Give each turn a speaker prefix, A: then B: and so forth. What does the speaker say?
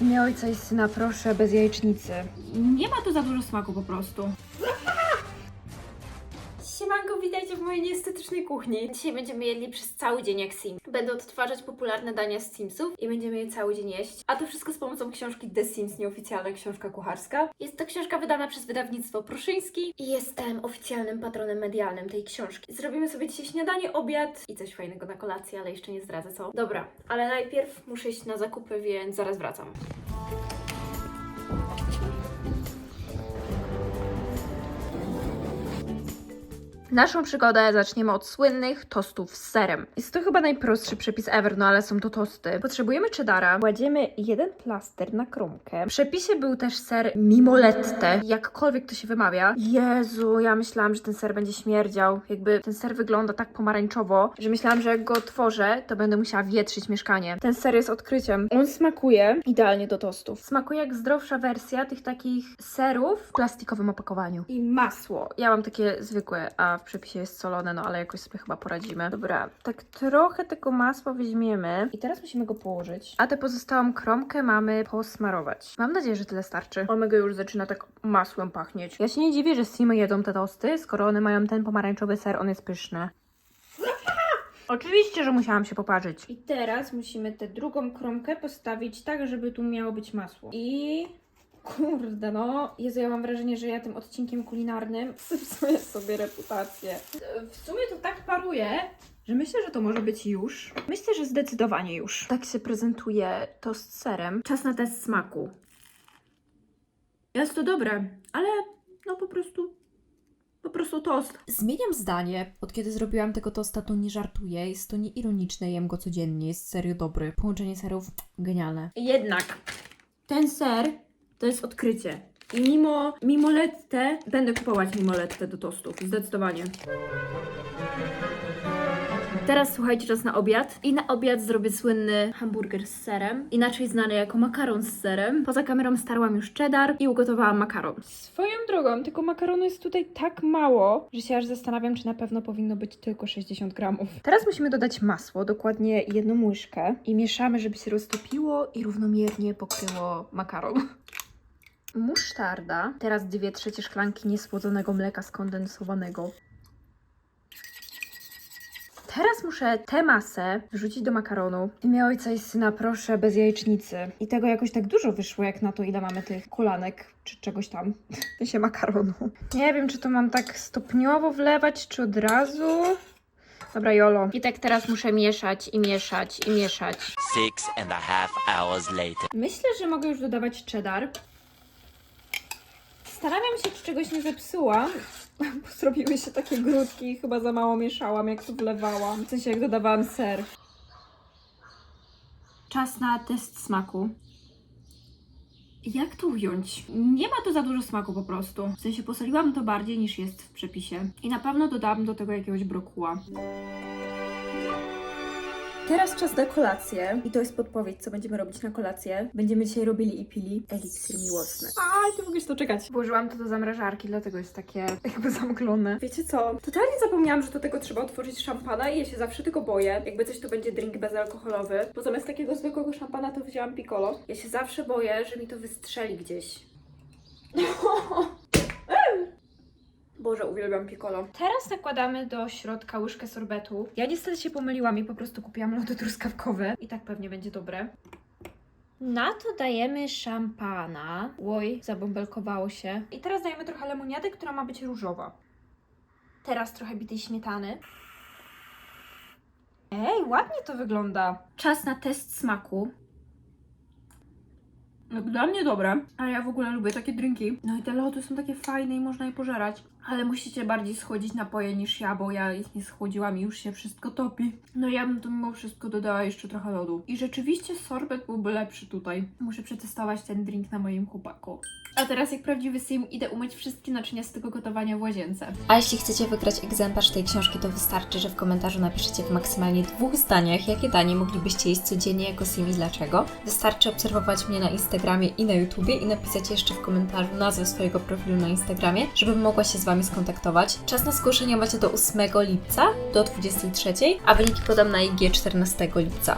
A: Ojca i syna proszę, bez jajecznicy.
B: Nie ma tu za dużo smaku po prostu. Witajcie w mojej nieestetycznej kuchni. Dzisiaj będziemy jedli przez cały dzień jak Sims. Będę odtwarzać popularne dania z Simsów i będziemy je cały dzień jeść. A to wszystko z pomocą książki The Sims, nieoficjalna książka kucharska. Jest to książka wydana przez wydawnictwo Pruszyński i jestem oficjalnym patronem medialnym tej książki. Zrobimy sobie dzisiaj śniadanie, obiad i coś fajnego na kolację, ale jeszcze nie zdradzę co. Dobra, ale najpierw muszę iść na zakupy, więc zaraz wracam.
A: Naszą przygodę zaczniemy od słynnych tostów z serem. Jest to chyba najprostszy przepis ever, no ale są to tosty. Potrzebujemy cheddara, kładziemy jeden plaster na kromkę. W przepisie był też ser mimolette, jakkolwiek to się wymawia. Jezu, ja myślałam, że ten ser będzie śmierdział. Jakby ten ser wygląda tak pomarańczowo, że myślałam, że jak go otworzę, to będę musiała wietrzyć mieszkanie. Ten ser jest odkryciem. On smakuje idealnie do tostów. Smakuje jak zdrowsza wersja tych takich serów w plastikowym opakowaniu. I masło. Ja mam takie zwykłe, a w przepisie jest solone, no ale jakoś sobie chyba poradzimy. Dobra, tak trochę tego masła weźmiemy i teraz musimy go położyć. A tę pozostałą kromkę mamy posmarować. Mam nadzieję, że tyle starczy. Omega już zaczyna tak masłem pachnieć. Ja się nie dziwię, że Simy jedzą te tosty, skoro one mają ten pomarańczowy ser, on jest pyszny. Oczywiście, że musiałam się poparzyć. I teraz musimy tę drugą kromkę postawić tak, żeby tu miało być masło. I Kurde, no. Jezu, ja mam wrażenie, że ja tym odcinkiem kulinarnym zepsuję sobie reputację. W sumie to tak paruje, że myślę, że to może być już. Myślę, że zdecydowanie już. Tak się prezentuje tost z serem. Czas na test smaku. Jest to dobre, ale no po prostu, po prostu tost.
C: Zmieniam zdanie. Od kiedy zrobiłam tego tosta, to nie żartuję. Jest to nieironiczne, jem go codziennie. Jest serio dobry. Połączenie serów genialne.
A: Jednak ten ser to jest odkrycie. I mimo, mimo lette, będę kupować mimo lette do tostów, zdecydowanie. Teraz słuchajcie, czas na obiad. I na obiad zrobię słynny hamburger z serem, inaczej znany jako makaron z serem. Poza kamerą starłam już cheddar i ugotowałam makaron. Swoją drogą, tylko makaronu jest tutaj tak mało, że się aż zastanawiam, czy na pewno powinno być tylko 60 gramów. Teraz musimy dodać masło, dokładnie jedną łyżkę i mieszamy, żeby się roztopiło i równomiernie pokryło makaron. Musztarda. Teraz dwie trzecie szklanki niesłodzonego mleka skondensowanego. Teraz muszę tę masę wrzucić do makaronu. W imię ojca i syna proszę bez jajecznicy. I tego jakoś tak dużo wyszło, jak na to, ile mamy tych kolanek, czy czegoś tam. W sensie makaronu. Nie wiem, czy to mam tak stopniowo wlewać, czy od razu. Dobra, Jolo. I tak teraz muszę mieszać i mieszać i mieszać.
D: Six and a half hours later.
A: Myślę, że mogę już dodawać cheddar. Zastanawiam się, czy czegoś nie zepsułam, bo zrobiły się takie grudki i chyba za mało mieszałam, jak tu wlewałam. W sensie, jak dodawałam ser. Czas na test smaku. Jak to ująć? Nie ma tu za dużo smaku po prostu. W sensie posoliłam to bardziej niż jest w przepisie. I na pewno dodałam do tego jakiegoś brokuła. Teraz czas na kolację. I to jest podpowiedź, co będziemy robić na kolację. Będziemy dzisiaj robili i pili eliksir miłosny. A, nie mogę się doczekać. Włożyłam to do zamrażarki, dlatego jest takie jakby zamglone. Wiecie co? Totalnie zapomniałam, że do tego trzeba otworzyć szampana i ja się zawsze tego boję. Jakby coś to będzie drink bezalkoholowy. Bo zamiast takiego zwykłego szampana to wzięłam piccolo. Ja się zawsze boję, że mi to wystrzeli gdzieś. Boże, uwielbiam piccolo. Teraz nakładamy do środka łyżkę sorbetu. Ja niestety się pomyliłam i po prostu kupiłam lody truskawkowe. I tak pewnie będzie dobre. Na to dajemy szampana. Oj, zabąbelkowało się. I teraz dajemy trochę lemoniady, która ma być różowa. Teraz trochę bitej śmietany. Ej, ładnie to wygląda. Czas na test smaku. No, dla mnie dobre, ale ja w ogóle lubię takie drinki. No i te lody są takie fajne i można je pożerać. Ale musicie bardziej schłodzić napoje niż ja, bo ja ich nie schłodziłam i już się wszystko topi. No ja bym tu mimo wszystko dodała jeszcze trochę lodu. I rzeczywiście sorbet byłby lepszy tutaj. Muszę przetestować ten drink na moim chłopaku. A teraz jak prawdziwy sim idę umyć wszystkie naczynia z tego gotowania w łazience.
C: A jeśli chcecie wygrać egzemplarz tej książki, to wystarczy, że w komentarzu napiszecie w maksymalnie dwóch zdaniach, jakie danie moglibyście jeść codziennie jako sim i dlaczego. Wystarczy obserwować mnie na Instagramie i na YouTubie i napisać jeszcze w komentarzu nazwę swojego profilu na Instagramie, żebym mogła się z Wami skontaktować. Czas na zgłoszenia macie do 8 lipca do 23, a wyniki podam na IG 14 lipca.